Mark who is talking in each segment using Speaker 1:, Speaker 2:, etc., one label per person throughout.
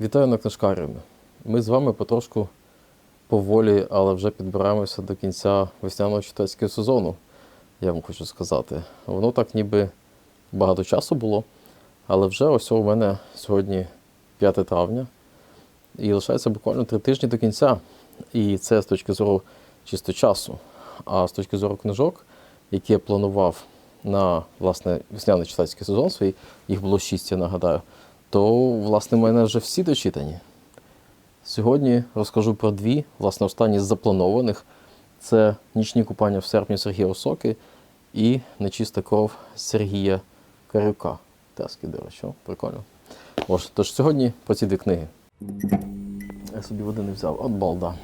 Speaker 1: Вітаю на книжкаріумі. Ми з вами потрошку поволі, але вже підбираємося до кінця весняного читацького сезону, я вам хочу сказати. Воно так ніби багато часу було, але вже ось у мене сьогодні 5 травня, і лишається буквально три тижні до кінця. І це з точки зору чисто часу. А з точки зору книжок, які я планував на власне весняний читацький сезон свій, їх було шість, я нагадаю, то власне в мене вже всі дочитані. Сьогодні розкажу про дві, власне, останні з запланованих. Це нічні купання в серпні Сергія Осоки і Нечиста кров Сергія Карюка. Тески, до речі, прикольно. Ось, тож сьогодні про ці дві книги. Я собі води не взяв. От балда.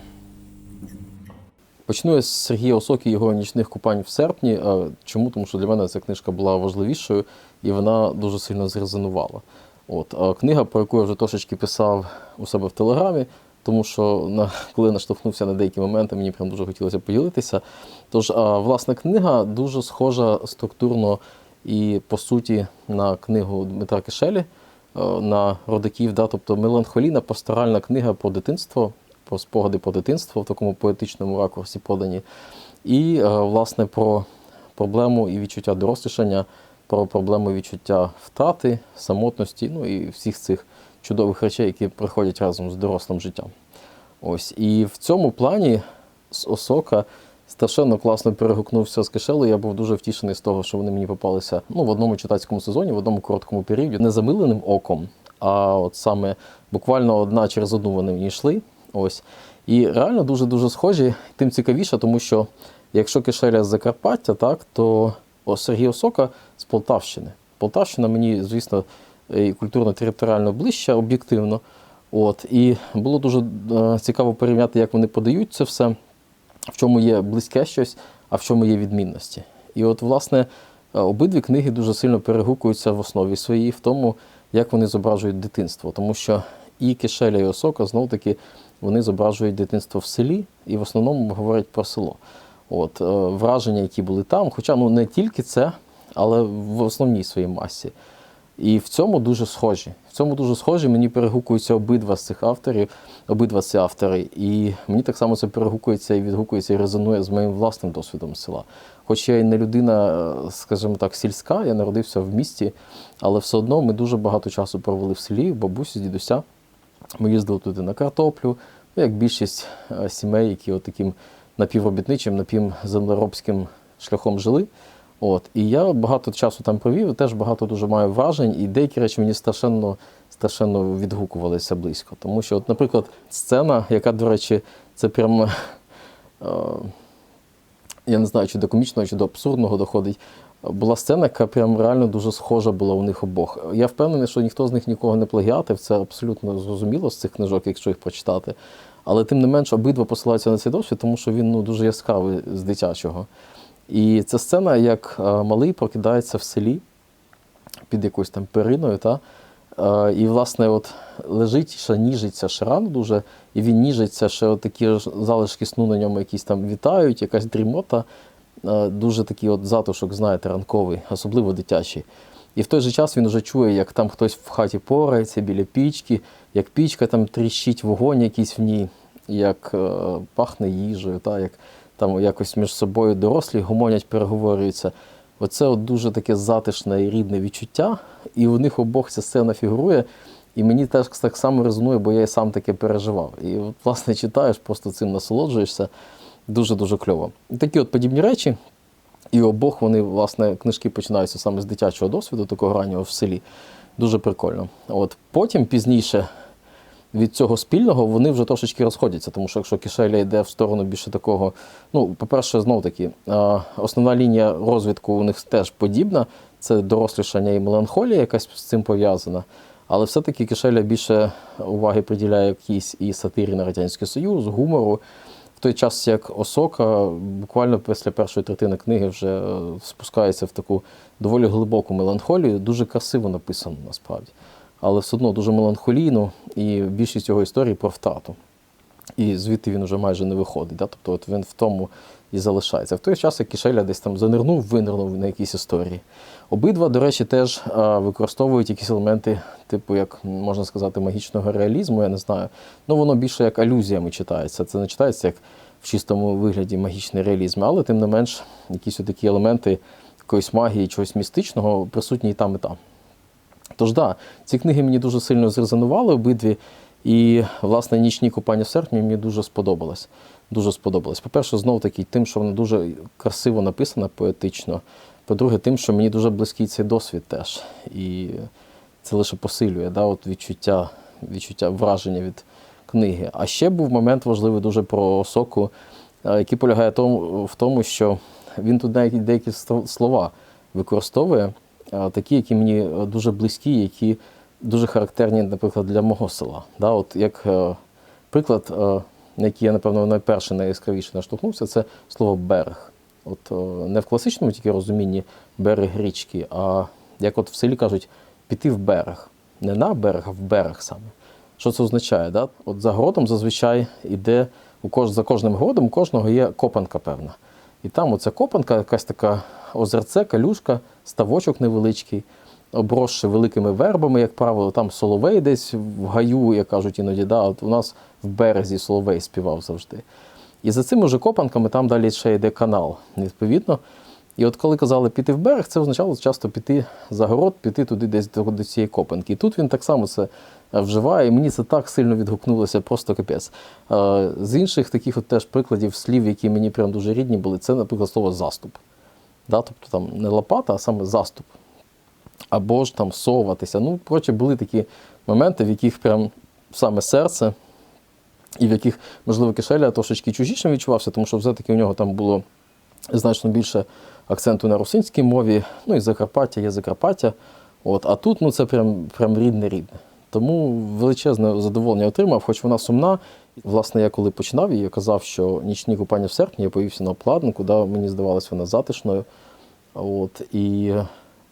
Speaker 1: Почну я з Сергія Осоки його нічних купань в серпні. Чому? Тому що для мене ця книжка була важливішою і вона дуже сильно зрезонувала. От, а книга, про яку я вже трошечки писав у себе в Телеграмі, тому що на, коли наштовхнувся на деякі моменти, мені прям дуже хотілося поділитися. Тож, а, власне, книга дуже схожа структурно і по суті на книгу Дмитра Кишелі е, на родаків, да, тобто меланхолійна пасторальна книга про дитинство, про спогади про дитинство в такому поетичному ракурсі подані. І, е, власне, про проблему і відчуття дорослішання, про проблему відчуття втрати, самотності, ну і всіх цих чудових речей, які приходять разом з дорослим життям. Ось. І в цьому плані з Осока страшенно класно перегукнувся з Кишелою. Я був дуже втішений з того, що вони мені попалися ну, в одному читацькому сезоні, в одному короткому періоді, не замиленим оком, а от саме буквально одна через одну вони мені йшли. Ось. І реально дуже-дуже схожі, тим цікавіше, тому що якщо Кишеля з Закарпаття, так, то Сергій Осока з Полтавщини. Полтавщина мені, звісно, і культурно-територіально ближче, об'єктивно. От. І було дуже е, цікаво порівняти, як вони подають це все, в чому є близьке щось, а в чому є відмінності. І от, власне, е, обидві книги дуже сильно перегукуються в основі своїй, в тому, як вони зображують дитинство. Тому що і Кишеля, і Осока знов таки вони зображують дитинство в селі і в основному говорять про село. От, е, враження, які були там, хоча ну, не тільки це, але в основній своїй масі. І в цьому дуже схожі. В цьому дуже схожі. Мені перегукуються обидва з цих авторів, обидва ці автори. І мені так само це перегукується і відгукується, і резонує з моїм власним досвідом села. Хоч я і не людина, е, скажімо так, сільська, я народився в місті, але все одно ми дуже багато часу провели в селі, бабусі, дідуся. Ми їздили туди на картоплю, як більшість е, сімей, які от таким напівробітничим, напівземлеробським шляхом жили. От. І я багато часу там провів, теж багато дуже маю вражень, і деякі речі мені страшенно, страшенно відгукувалися близько. Тому що, от, наприклад, сцена, яка, до речі, це прям, е, я не знаю, чи до комічного, чи до абсурдного доходить. Була сцена, яка прям реально дуже схожа була у них обох. Я впевнений, що ніхто з них нікого не плагіатив, це абсолютно зрозуміло з цих книжок, якщо їх прочитати. Але тим не менш обидва посилаються на цей досвід, тому що він ну, дуже яскравий з дитячого. І це сцена, як е, малий прокидається в селі під якоюсь там периною, та? Е, і, власне, от лежить, ще ніжиться ще дуже, і він ніжиться, ще такі залишки сну на ньому якісь там вітають, якась дрімота, дуже такий от затишок, знаєте, ранковий, особливо дитячий. І в той же час він вже чує, як там хтось в хаті порається біля пічки, як пічка там тріщить вогонь якийсь в ній, як е, пахне їжею, та, як там якось між собою дорослі гомонять, переговорюються. Оце от дуже таке затишне і рідне відчуття, і в них обох ця сцена фігурує. І мені теж так само резонує, бо я і сам таке переживав. І, от, власне, читаєш, просто цим насолоджуєшся. Дуже-дуже кльово. Такі от подібні речі. І обох вони, власне, книжки починаються саме з дитячого досвіду, такого раннього в селі. Дуже прикольно. От Потім пізніше від цього спільного вони вже трошечки розходяться, тому що якщо кишеля йде в сторону більше такого, ну, по-перше, знов таки, основна лінія розвитку у них теж подібна, це дорослішання і меланхолія, якась з цим пов'язана. Але все-таки кишеля більше уваги приділяє якійсь і сатирі на Радянський Союз, гумору. Той час, як Осока, буквально після першої третини книги вже е, спускається в таку доволі глибоку меланхолію, дуже красиво написано насправді. Але все одно дуже меланхолійно, і більшість його історії про втрату. І звідти він вже майже не виходить. Да? Тобто от він в тому і залишається. В той час, як Кішеля десь там занирнув, винирнув на якісь історії. Обидва, до речі, теж а, використовують якісь елементи, типу, як можна сказати, магічного реалізму, я не знаю. Ну, воно більше як алюзіями читається. Це не читається як в чистому вигляді магічний реалізм, але тим не менш, якісь такі елементи якоїсь магії, чогось містичного присутні і там, і там. Тож да, ці книги мені дуже сильно зрезонували обидві. І, власне, нічні купання в серпні мені дуже сподобалось. Дуже сподобалось. По-перше, знов таки, тим, що вона дуже красиво написана, поетично. По-друге, тим, що мені дуже близький цей досвід теж. І це лише посилює да, от відчуття, відчуття враження від книги. А ще був момент важливий дуже про соку, е, який полягає в тому, що він тут деякі, деякі слова використовує, е, такі, які мені е, дуже близькі, які дуже характерні, наприклад, для мого села. Да, от як е, приклад, е, на який я, напевно, найперше найяскравіше наштовхнувся, це слово берег. От е, не в класичному тільки розумінні берег річки, а як от в селі кажуть, піти в берег. Не на берег, а в берег саме. Що це означає? Да? От за городом зазвичай іде у кож... за кожним городом у кожного є копанка певна. І там оця копанка, якась така озерце, калюшка, ставочок невеличкий, обросши великими вербами, як правило, там соловей десь в гаю, як кажуть іноді. Да? От у нас в березі соловей співав завжди. І за цими вже копанками там далі ще йде канал, відповідно. І от коли казали піти в берег, це означало часто піти за город, піти туди десь до, до цієї копанки. І тут він так само це е, вживає, і мені це так сильно відгукнулося, просто капець. Е, З інших таких от теж прикладів слів, які мені прям дуже рідні були, це, наприклад, слово заступ. Да? Тобто там не лопата, а саме заступ. Або ж там соватися. Ну, коротше, були такі моменти, в яких прям саме серце, і в яких, можливо, кишеля трошечки чужішим відчувався, тому що все-таки у нього там було значно більше акценту на русинській мові, ну і Закарпаття є Закарпаття. От, а тут ну, це прям, прям рідне-рідне. Тому величезне задоволення отримав, хоч вона сумна. Власне, я коли починав її, казав, що нічні купання в серпні, я повівся на обкладинку, да, мені здавалося вона затишною. От, і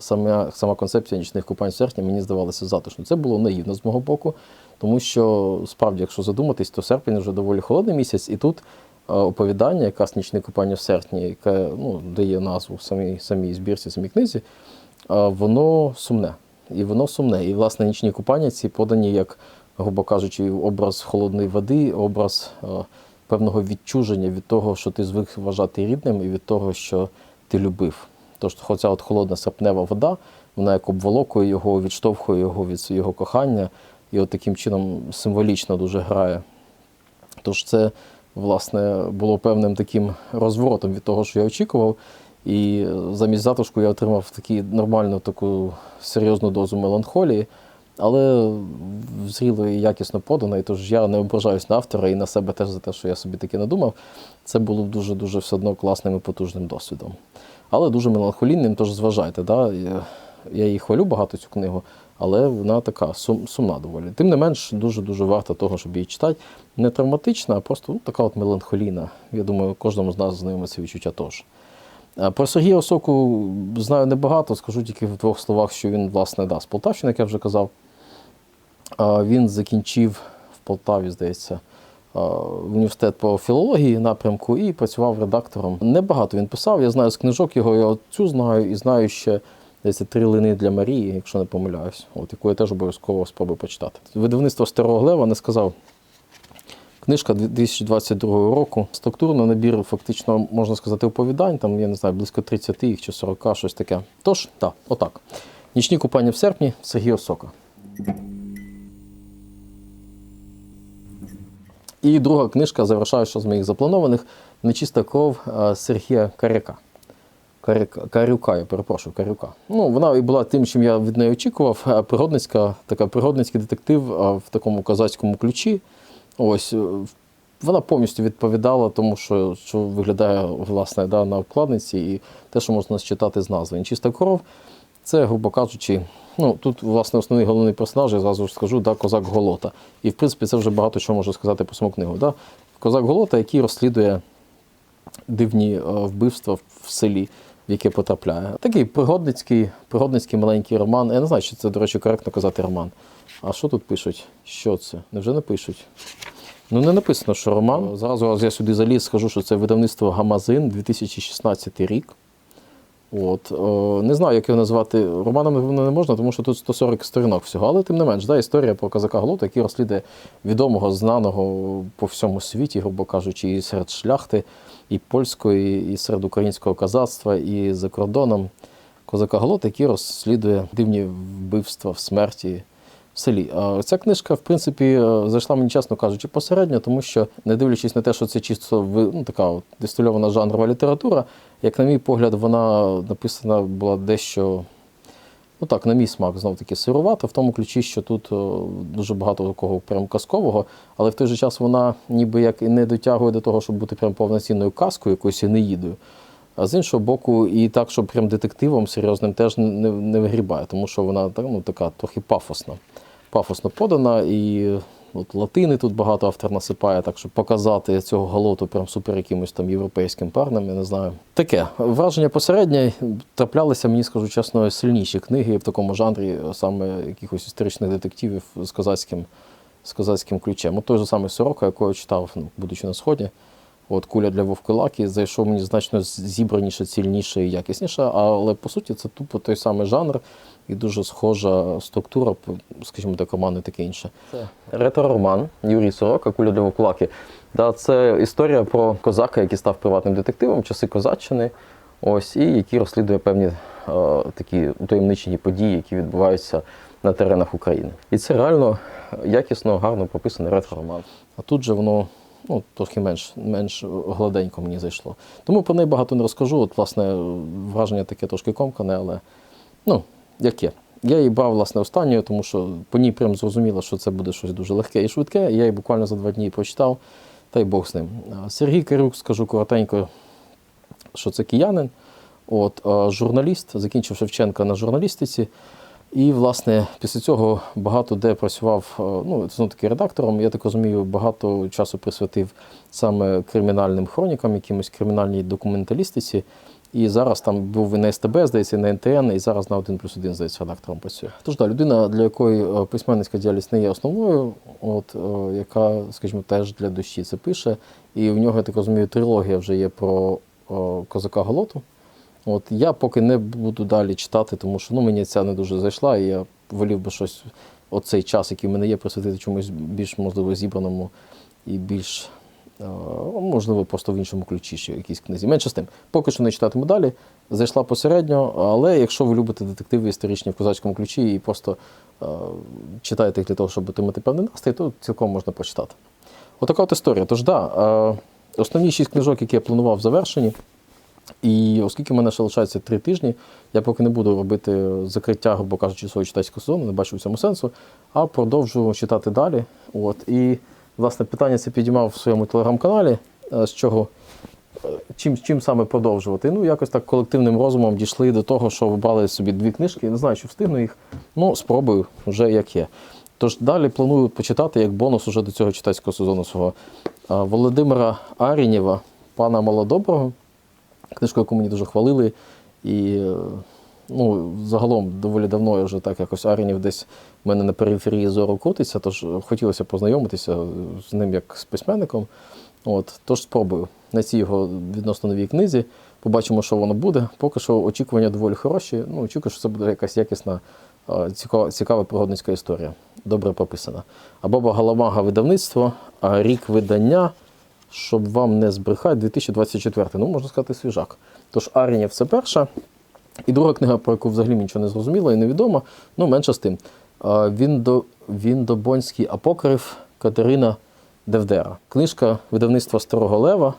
Speaker 1: сама, сама концепція нічних купань в серпні мені здавалася затишною. Це було наївно з мого боку, тому що справді, якщо задуматись, то серпень вже доволі холодний місяць, і тут е, оповідання, якраз нічне купання в серпні, яке ну, дає назву самій, самій збірці, самій книзі, е, воно сумне. І воно сумне. І, власне, нічні купання ці подані як, грубо кажучи, образ холодної води, образ е, певного відчуження від того, що ти звик вважати рідним, і від того, що ти любив. Тож ця от холодна серпнева вода, вона як обволокує його, відштовхує його від його кохання, і от таким чином символічно дуже грає. Тож це, власне, було певним таким розворотом від того, що я очікував. І замість затишку я отримав таку нормальну, таку серйозну дозу меланхолії, але зріло і якісно подано. І тож я не ображаюсь на автора і на себе теж за те, що я собі таке надумав. Це було дуже-дуже все одно класним і потужним досвідом. Але дуже меланхолійним, тож зважайте. Да? Я- її хвалю багато цю книгу, але вона така сум, сумна доволі. Тим не менш, дуже-дуже варта того, щоб її читати. Не травматична, а просто ну, така от меланхолійна. Я думаю, кожному з нас знайоме це відчуття теж. Про Сергія Осоку знаю небагато, скажу тільки в двох словах, що він, власне, да, з Полтавщини, як я вже казав. Він закінчив в Полтаві, здається, а, університет по філології напрямку і працював редактором. Небагато він писав. Я знаю з книжок його, я цю знаю і знаю ще здається, три лини для Марії, якщо не помиляюсь, от, яку я теж обов'язково спробую почитати. Видавництво Старого Глева не сказав. Книжка 2022 року. Структурно набір фактично, можна сказати, оповідань, там, я не знаю, близько 30 їх чи 40, щось таке. Тож, так, отак. Нічні купання в серпні Сергій Осока. І друга книжка, завершаюча з моїх запланованих Нечиста кров е, Сергія Каряка. Карюка, я перепрошую, Карюка. Ну, вона і була тим, чим я від неї очікував. Е, Пригодницька, така пригодницький детектив е, в такому козацькому ключі. Ось вона повністю відповідала тому, що, що виглядає власне да, на обкладниці, і те, що можна считати з назви. Нечиста кров це, грубо кажучи, ну тут, власне, основний головний персонаж, я зразу ж скажу, да, козак Голота. І в принципі це вже багато чого можу сказати про саму книгу. Да? Козак Голота, який розслідує дивні е, вбивства в селі, в яке потрапляє. Такий пригодницький, пригодницький маленький роман. Я не знаю, чи це, до речі, коректно казати роман. А що тут пишуть? Що це? Невже не пишуть? Ну, не написано, що роман. Зразу раз я сюди заліз, скажу, що це видавництво Гамазин 2016 рік. От, е, не знаю, як його назвати. Напевно, не можна, тому що тут 140 сторінок всього. Але тим не менш, да, історія про козака Глота, який розслідує відомого, знаного по всьому світі, грубо кажучи, і серед шляхти, і польської, і серед українського казацтва, і за кордоном. Козака Глота, який розслідує дивні вбивства в смерті в селі. Ця книжка, в принципі, е, зайшла мені, чесно кажучи, посередньо, тому що, не дивлячись на те, що це чисто ну, така дистильована жанрова література, як на мій погляд, вона написана була дещо, ну так, на мій смак, знов таки сирувата, в тому ключі, що тут е, дуже багато такого прям казкового, але в той же час вона ніби як і не дотягує до того, щоб бути прям повноцінною казкою, якоюсь неїдою. А з іншого боку, і так, щоб прям детективом серйозним теж не, не вигрібає, тому що вона ну, така трохи пафосна. Пафосно подана, і от латини тут багато автор насипає, так щоб показати цього галоту прям супер якимось там європейським парнем, я не знаю. Таке враження посереднє. Траплялися, мені скажу чесно, сильніші книги в такому жанрі, саме якихось історичних детективів з козацьким, з козацьким ключем. От той же самий Сорока, якого я читав, ну, будучи на сході. От куля для вовкулаки зайшов мені значно зібраніше, цільніше і якісніше, але по суті це тупо той самий жанр і дуже схожа структура, скажімо так, роман і таке інше. Це ретро-роман Юрій Сорока, куля для вовкулаки. Да, це історія про козака, який став приватним детективом, часи козаччини, ось, і який розслідує певні е, такі утаємничені події, які відбуваються на теренах України. І це реально якісно, гарно прописаний ретро-роман. А тут же воно ну, трохи менш, менш гладенько мені зайшло. Тому про неї багато не розкажу. От, власне, враження таке трошки комкане, але ну, яке. Я її брав, власне, останньою, тому що по ній прям зрозуміло, що це буде щось дуже легке і швидке. Я її буквально за два дні прочитав, та й Бог з ним. Сергій Кирюк, скажу коротенько, що це киянин, от, журналіст, закінчив Шевченка на журналістиці. І, власне, після цього багато де працював, ну, знову таки редактором. Я так розумію, багато часу присвятив саме кримінальним хронікам, якимось кримінальній документалістиці. І зараз там був і на СТБ, здається, і на НТН, і зараз на 1 плюс 1, здається, редактором працює. Тож так, людина, для якої е, письменницька діяльність не є основною, от, е, яка, скажімо, теж для душі це пише. І в нього, я так розумію, трилогія вже є про о, козака Голоту. От я поки не буду далі читати, тому що ну, мені ця не дуже зайшла, і я волів би щось, оцей час, який в мене є, присвятити чомусь більш можливо зібраному і більш е, можливо просто в іншому ключі, ще в якійсь книзі. Менше з тим, поки що не читатиму далі. Зайшла посередньо, але якщо ви любите детективи історичні в козацькому ключі і просто читаєте їх для того, щоб отримати певний настрій, то цілком можна почитати. Отака от історія. Тож, да, основні шість книжок, які я планував, завершені. І оскільки в мене ще лишається три тижні, я поки не буду робити закриття, грубо кажучи, свого читацького сезону, не бачу в цьому сенсу, а продовжу читати далі. От. І, власне, питання це підіймав в своєму телеграм-каналі, е, з чого, е, чим, чим саме продовжувати. Ну, якось так колективним розумом дійшли до того, що вибрали собі дві книжки. Не знаю, чи встигну їх. Ну, спробую, вже як є. Тож далі планую почитати як бонус уже до цього читацького сезону свого е, Володимира Арінєва, пана Малодоброго книжку, яку мені дуже хвалили. І ну, загалом доволі давно я вже так якось Арінів десь в мене на периферії зору крутиться, тож хотілося познайомитися з ним як з письменником. От, Тож спробую на цій його відносно новій книзі. Побачимо, що воно буде. Поки що очікування доволі хороші. Ну, очікую, що це буде якась якісна, цікава пригодницька історія. Добре прописана. А Баба Галамага видавництво, а рік видання щоб вам не збрехати, 2024, ну, можна сказати, свіжак. Тож Арінєв це перша. І друга книга, про яку взагалі нічого не зрозуміло і невідомо, ну менше з тим. Він до Віндобонський апокриф Катерина Девдера. Книжка видавництва Старого Лева,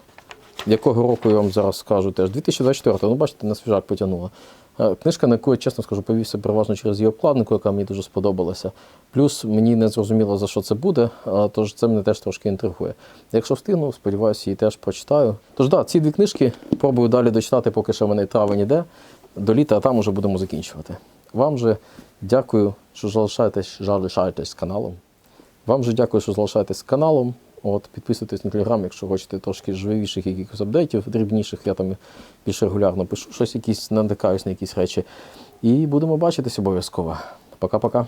Speaker 1: якого року я вам зараз скажу теж 2024, ну бачите, на свіжак потягнула. Е, Книжка, на яку я чесно скажу, повівся переважно через її обкладинку, яка мені дуже сподобалася. Плюс мені не зрозуміло, за що це буде, тож це мене теж трошки інтригує. Якщо встигну, сподіваюся, її теж прочитаю. Тож да, ці дві книжки пробую далі дочитати, поки що в мене травень іде до літа, а там уже будемо закінчувати. Вам же дякую, що залишаєтесь, залишаєтесь з каналом. Вам же дякую, що залишаєтесь з каналом. От, підписуйтесь на телеграм, якщо хочете трошки живіших якихось апдейтів, дрібніших. Я там більш регулярно пишу щось, якісь натикаюсь на якісь речі. І будемо бачитись обов'язково. Пока-пока.